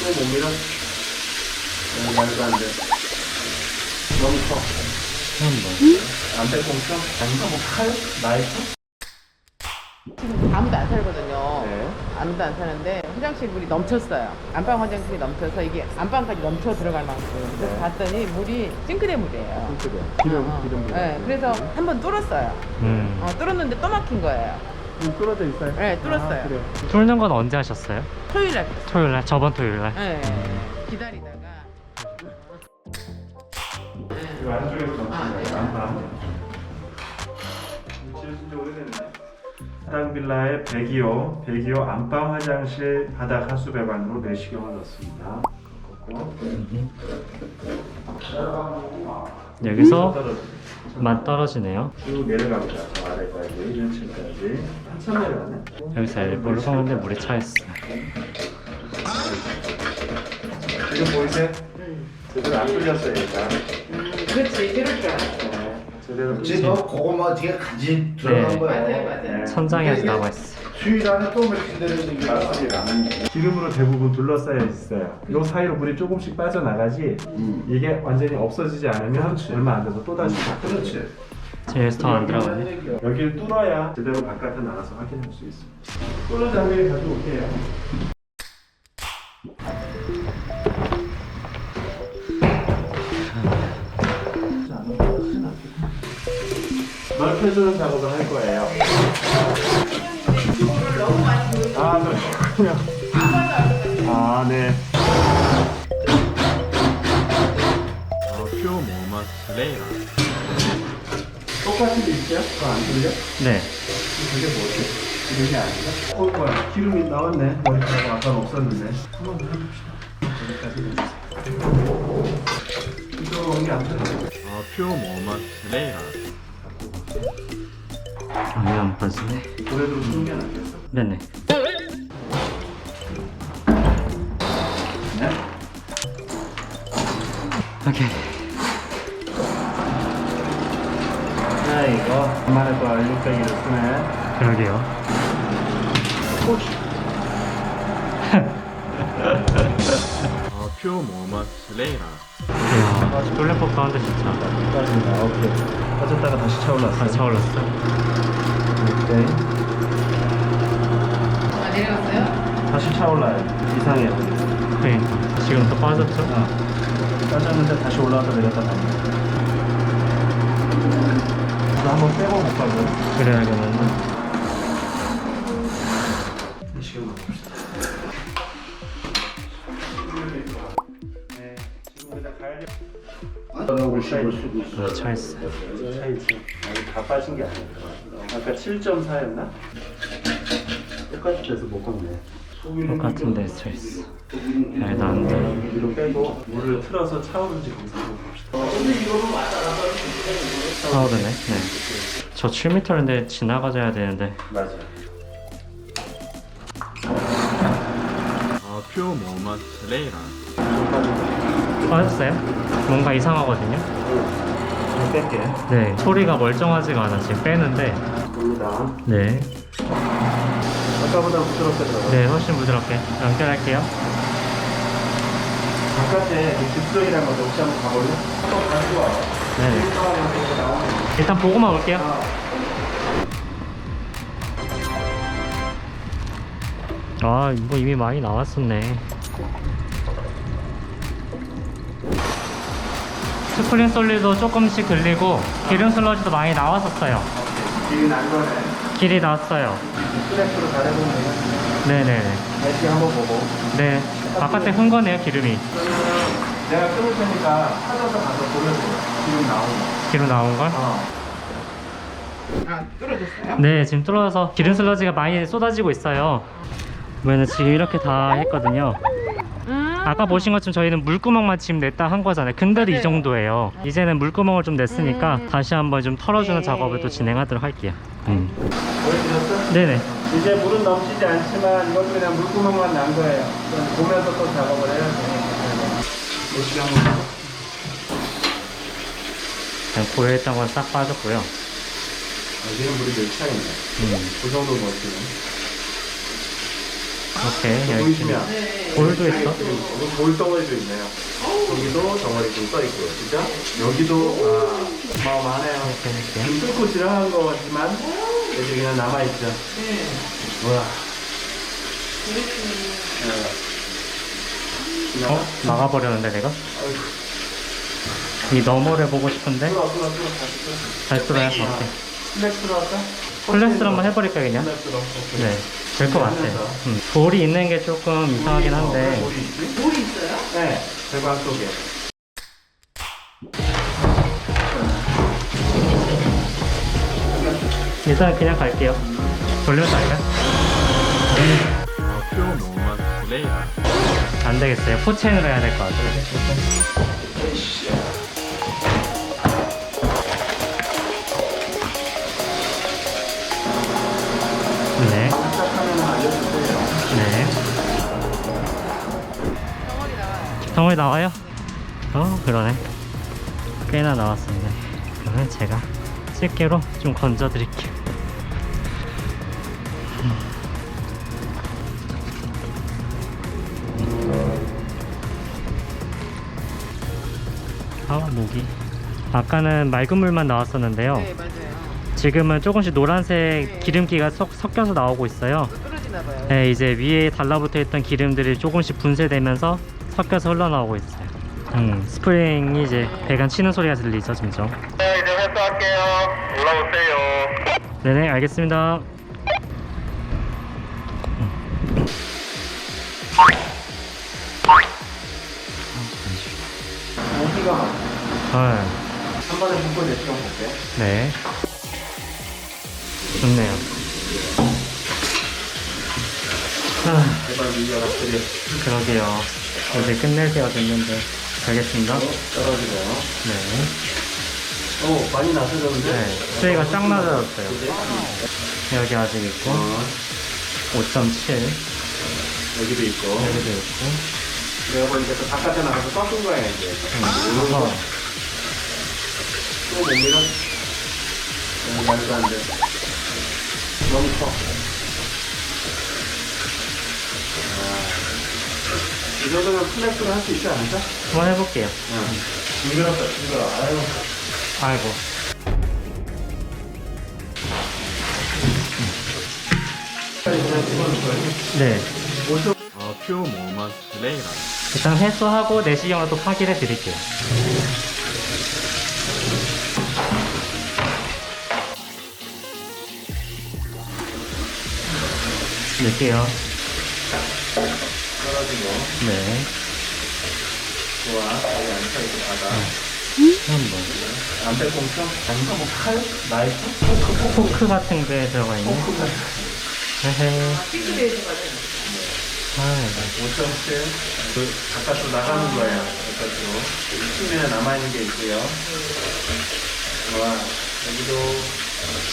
또못 밀어? 어, 말도 안 돼. 너무 커. 안 빼꼼 쳐? 아닌가? 뭐 칼? 나이프? 지금 아무도 안 살거든요. 네. 아무도 안 사는데 화장실 물이 넘쳤어요. 안방 화장실이 넘쳐서 이게 안방까지 넘쳐 들어갈 만큼. 그래서 네. 봤더니 물이 싱크대 물이에요. 그래. 기름, 어, 어. 기름. 네, 그래서 한 번 뚫었어요. 음. 어, 뚫었는데 또 막힌 거예요. 좀 뚫어져 있어요? 네, 뚫었어요. 아, 그래. 뚫는 건 언제 하셨어요? 토요일 날. 토요일 날? 저번 토요일 날? 네, 기다리다가. 이거 안쪽에서 넘치는 아, 네. 거예요. 안방. 지은 지 오래됐네. 해당 빌라의 102호, 102호 안방 화장실 바닥 하수 배관으로 내시경을 넣습니다. 꺾고. 여기서 떨어져. 만 떨어지네요. 쭉 내려갑니다. 저 아래까지 1층까지 한참 내려가네. 여기서 엘보를 쏘는데 물이 차있어. 지금 보이세요? 음, 제대로 안 뚫렸어요 일단. 음, 그렇지. 그럴 줄 알았어. 네, 제대로 그치 너 그거만 뒤에 같이 들어간 네. 거야. 맞아요, 맞아요. 네. 천장에 아직 남아있어. 또 며칠 되는데 이게 맞습니다. 기름으로 대부분 둘러싸여 있어요. 요 사이로 물이 조금씩 빠져나가지 음. 이게 완전히 없어지지 않으면 얼마 안 돼서 또 다시 그렇지. 제일 더안 들어가네. 여기를 뚫어야 제대로 바깥에 나가서 확인할 수 있습니다. 뚫는 장비를 가져올게요. 넓혀주는 작업을 할 거예요. 어, 표 뭐만 슬레이라 똑같은 게 있어요? 그거 안 들려? 네. 그게 뭐지? 이게 아닌가? 어, 뭐야. 기름이 나왔네. 머리카락 아까 없었는데. 한번더 해봅시다. 여기까지 해주세요. 이쪽으로 온게 안 들려. 어, 표 뭐만 슬레이라 아니, 안 빠지네. 게 낫겠어? 네네. 네? 오케이. 아, 이거. 간만에 또 알육배기를 쓰네. 그러게요. 어, 표 뭐만 슬레이라 이야, 뚫릴 법도 한데 진짜. 빠진다. 오케이. 빠졌다가 다시 차올랐어. 다시 차올랐어. 오케이. 아, 내려갔어요? 다시 차올라요. 이상해요. 그러니까. 지금 또 빠졌죠? 어. 빠졌는데 다시 올라왔다 내렸다. 이거 한번 빼고. 시간 라고 씹을 수도 있어. 물이 차있어. 차이지. 아직 다 빠진 게 아니야. 아까 7.4였나? 똑같은 데서 못 걷네. 똑같은 데서 차있어. 말도 안 돼. 위로 빼고 물을 틀어서 차오른지 검사해 봅시다. 차오르네. 네. 저 7m인데 지나가줘야 되는데. 맞아. 어, 표좀 빠진다. 빠졌어요? 뭔가 이상하거든요? 좀 뺄게. 네. 소리가 멀쩡하지가 않아. 지금 빼는데. 봅니다. 네. 아까보다 부드럽게 들어가. 네, 훨씬 부드럽게 연결할게요. 바깥에 딥스이라는 것도 혹시 한번 가볼래? 또 다시 와요. 네네. 이거 나오네. 일단 보고만 올게요. 아, 이거 이미 많이 나왔었네. 스프링 솔리도 조금씩 들리고 기름 슬러지도 많이 나왔었어요. 길이 난 거네. 길이 나왔어요. 플렉스로 잘해보면 되겠네. 네네네. 날씨 한번 보고. 네. 바깥에 흔 거네요, 기름이. 그러면 내가 끊을 테니까 찾아서 가서 보여줘요. 지금 나오는 거. 기름 나온 걸? 어. 아, 뚫어졌어요? 네, 지금 뚫어서 기름 슬러지가 많이 쏟아지고 있어요. 보면은 지금 이렇게 다 했거든요. 음. 아까 보신 것처럼 저희는 물구멍만 지금 냈다 한 거잖아요. 근데도 이 맞아요. 정도예요. 이제는 물구멍을 좀 냈으니까 음. 다시 한번 좀 털어주는 네. 작업을 또 진행하도록 할게요. 음. 보여드렸어? 네네. 이제 물은 넘치지 않지만 이것도 그냥 물구멍만 난 거예요. 그럼 보면서 또 작업을 해야 돼요. 몇 시간? 그냥 고여있던 건 싹 빠졌고요. 여기는 물이 몇 차이네. 음. 그 정도 넣었으면. 오케이 여기 보이시면 볼도 있어 여기 돌 덩어리도 있네요. 여기도 덩어리 좀써 있고요. 진짜 여기도 아, 어마어마하네요. 이렇게 좀 뚫고 지나간 것 같지만 여기 그냥 남아 있죠. 뭐야? 네. 어? 막아버렸는데 내가? 이 너머를 보고 싶은데 다시. 잘 뚫어야 오케이 플렉스로 할까? 플렉스로 한번 해버릴까 그냥? 플렉스로. 오케이. 네, 될 것 같아. 음, 돌이 있는 게 조금 이상하긴 한데. 돌이? 돌이 있어요? 네. 배관 속에. 일단 그냥 갈게요. 돌리면서 슬레이라. 안 되겠어요. 포체인으로 해야 될 것 같아요. 덩어리 나와요? 어, 그러네. 꽤나 나왔습니다. 그러면 제가 집게로 좀 건져 드릴게요. 아, 모기. 아까는 맑은 물만 나왔었는데요. 네, 맞아요. 지금은 조금씩 노란색 네. 기름기가 섞, 섞여서 나오고 있어요. 또 떨어지나 봐요. 네, 이제 위에 달라붙어 있던 기름들이 조금씩 분쇄되면서 섞여서 흘러나오고 있어요. 음, 스프링이 이제 배관 치는 소리가 들리죠, 점점. 네, 이제 회수할게요. 올라오세요. 네네, 알겠습니다. 모기가 많아. 아, 한 번에 묶어 내시경 볼게요. 네. 좋네요. 아, 제발 밀려라, 그래. 그러게요. 이제 끝낼 때가 됐는데. 알겠습니다. 떨어지네요. 네. 오, 많이 나서졌는데? 네. 수위가 쫙 낮아졌어요. 여기 아직 있고, 어, 5.7. 여기도 있고. 여기도 있고. 내가 보니까 또 바깥에 나가서 꺾은 거야, 이제. 음, 어허. 또못 밀어? 너무 말도 안 돼. 너무 커. 이 정도면 플렉스를 할 수 있지 않을까? 한번 해볼게요. 응. 징그럽다, 징그러. 아유. 아이고. 네. 아, 표 뭐만 슬레이라. 일단 회수하고 내시경을 또 확인해 드릴게요. 넣을게요. 떨어지고. 네. 좋아. 여기 앉혀있고 바다. 한번. 안배꽁초? 아닌가 뭐 칼? 나이프? 포크 같은 게 들어가 있네. 포크 같은 헤헤. 아이고. 5.7. 그, 바깥으로 나가는 거예요. 바깥으로. 층에 남아있는 게 있고요. 와, 여기도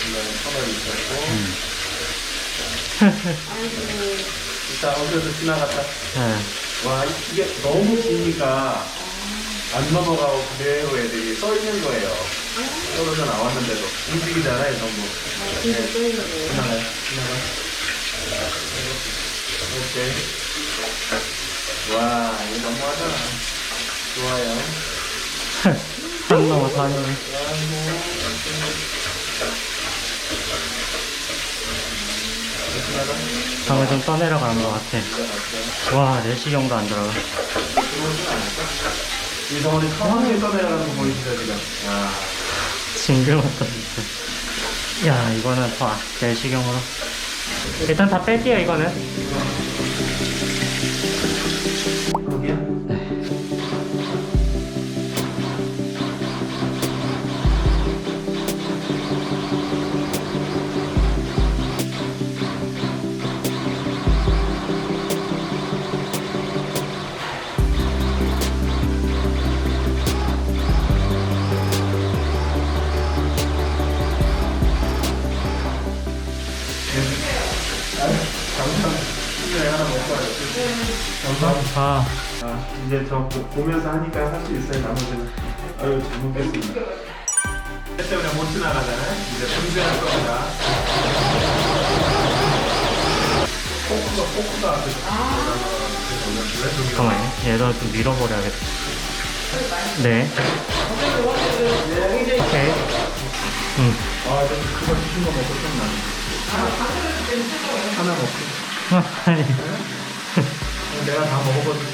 중간에 터널이 있었고. 일단 어디서 지나갔다. 네. 와, 이게 너무 기니까 안 넘어가고 그대로 애들이 써 있는 거예요. 떨어져 나왔는데도. 움직이잖아요, 전부. 네. 지나가요, 지나가. 오케이. 와, 이거 너무하잖아. 좋아요. 산 넘어 산이네. 방을 좀 떠내려 가는 것 같아. 와, 내시경도 안 들어가. 이 덩어리 가만히 떠내려가는 거 보이시죠, 지금? 와. 징그럽다, 진짜. 야, 이거는 더 내시경으로. 일단 다 뺄게요, 이거는. 감사합니다. 하나 먹고 와요. 감사합니다. 아, 아, 이제 저 보- 보면서 하니까 할 수 있어요, 나머지는. 아유, 잘못했습니다. 때문에 못 지나가잖아요? 이제 분쇄할 겁니다. 포크가 포크가 앞에 잠깐만요. 얘도 좀 밀어버려야겠다. 네. 오케이. 음. 아, 저 그거 드신 거 먹고 좀 나네. 하나 먹고. 아니. 내가 다 먹어버리지.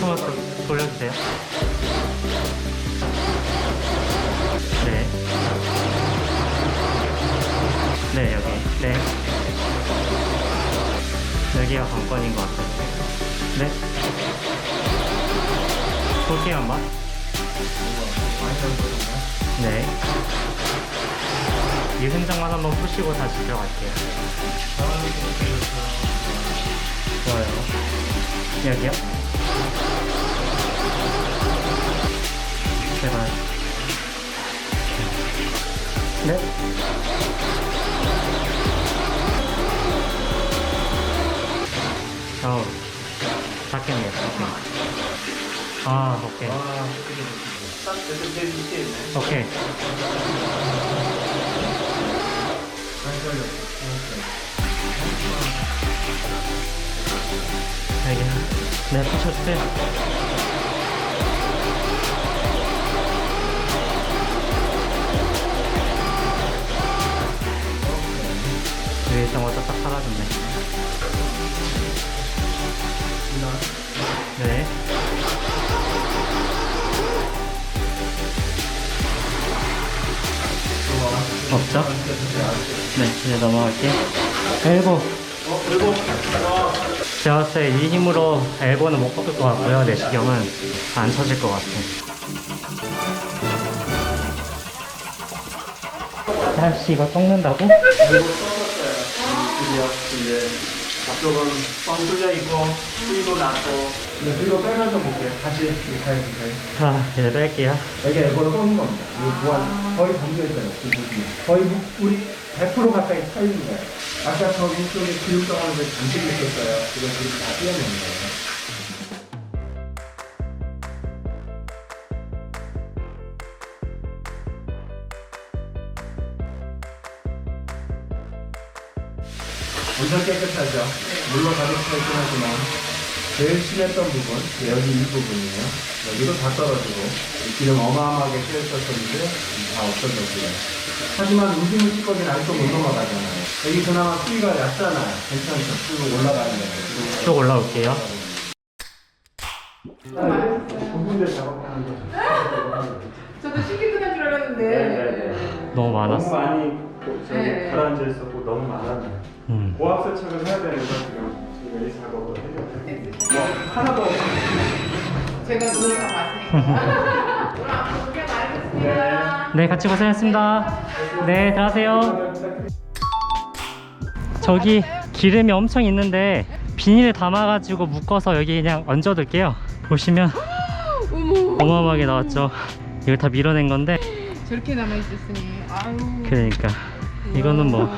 토마토 돌려주세요. 네. 네, 여기. 네. 여기가 관건인 것 같아요. 네. 볼게요, 한번. 네. 이 흔적만 한번 푸시고 다시 들어갈게요. 좋아요. 여기요? 제발. 네? 어, 닦겠네요. 오케이. 아, 오케이. 아, 밑에 있네. 오케이. 안 걸렸어. 여기. 네, 푸셔주세요. 위 넘어갈게요. 엘보. 제가 봤을 때 이 힘으로 엘보는 못 꺾을 것 같고요. 내시경은 안 쳐질 것 같아요. 다시 이거 꺾는다고? 드디어 이제 앞쪽은 뻥 뚫려 있고 수위도 낮고 근데 그리고 빼면서 볼게요. 다시 이렇게 이렇게. 자, 이제 뺄게요. 여기 앨범을 쏘는 겁니다. 이 보안 거의 잠겨 있어요. 그 부분이. 거의 무- 우리 100% 가까이 서 있는 거예요. 아까 저 위쪽에 기름 덩어리가 잠시 있었어요. 그거 지금 다 띄어내는 거예요. 엄청 깨끗하죠. 물로 가득 차 있긴 하지만 제일 심했던 부분 여기 이 부분이에요. 여기도 다 떨어지고 이 기름 어마어마하게 씌었었는데 다 없어졌고요. 하지만 우주물 찌꺼기는 아직도 못 넘어가잖아요. 여기 그나마 수위가 얕잖아요. 괜찮죠. 쭉 올라가는 거예요. 쭉 올라올게요. 부분들 작업하는 거. 저도 끝난 줄 알았는데. 너무 많았어. 너무 많이 저기 네. 가라앉아 있었고 너무 많았네요. 음. 고압 세척을 해야 되는데 지금 지금 이 작업을 해요. 뭐 하나 더 제가 눈을 다 봤으니까. 오늘 앞으로 그렇게 말겠습니다. 네, 같이 고생했습니다. 네, 들어가세요. 저기 기름이 엄청 있는데 비닐에 담아가지고 묶어서 여기 그냥 얹어둘게요. 보시면. 어마어마하게 나왔죠. 이걸 다 밀어낸 건데 저렇게 남아 있었으니. 아유. 그러니까 이거는 뭐.